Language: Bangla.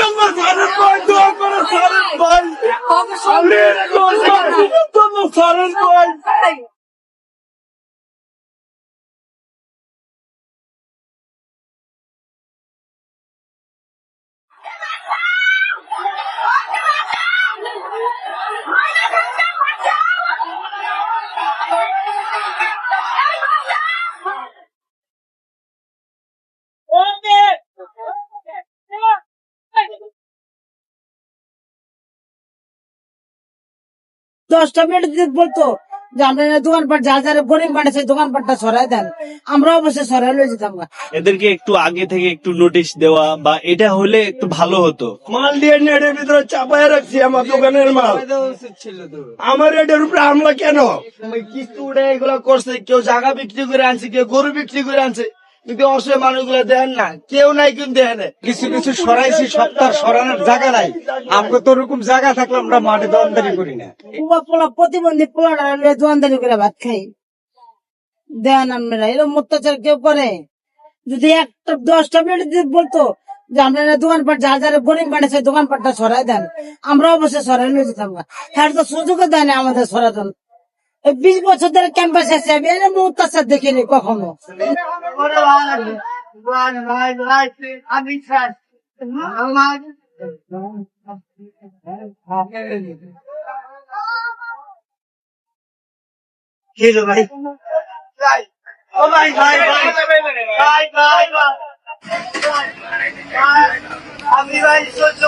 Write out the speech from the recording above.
আমার ভাই দোয়া করো ভাই। দশটা মিনিট যদি বলতো যে আমরা দোকানপাট যা যারা গরিব মানুষ সেই দোকানপাটটা সরাই দেন আমরা অবশ্যই সরাই লয়ে যেতাম। এদেরকে একটু আগে থেকে একটু নোটিশ দেওয়া বা এটা হলে একটু ভালো হতো। মাল দিয়ে নেটের ভিতরে চাপায় রাখছি আমার দোকানের মাল। আমার এটার উপরে হামলা কেন? কিস্তি উঠে এগুলো করছে কেউ জায়গা বিক্রি করে আনছে কেউ গরু বিক্রি করে আনছে। কিন্তু অসহায় মানুষগুলো দেন না কেউ নাই কিন্তু দেন কিছু কিছু সরাইছি সপ্তাহ সরানোর জায়গা নাই। আমরা তো ওরকম জায়গা থাকলে আমরা মাঠে দোকানদারি করি না। পোলা প্রতিবন্ধী পোলাটা লয়ে দোকানদারি করে ভাত খাই। দেন আমরা এরকম অত্যাচার কেউ করে? যদি একটা দশটা মিনিট বলতো যে আমরা দোকানপাট যা যারা গরিব মানুষ সেই দোকানপাটটা সরাই দেন। আমরা অবশ্যই সরাই লয়ে যেতাম। তার তো সুযোগও দেয় না আমাদের সরাতন এই বিশ বছর ধরে ক্যাম্পাস আছে আমি এরকম অত্যাচার দেখিনি কখনো। ও ভাই ভাই ভাই আমি ভাই ভাই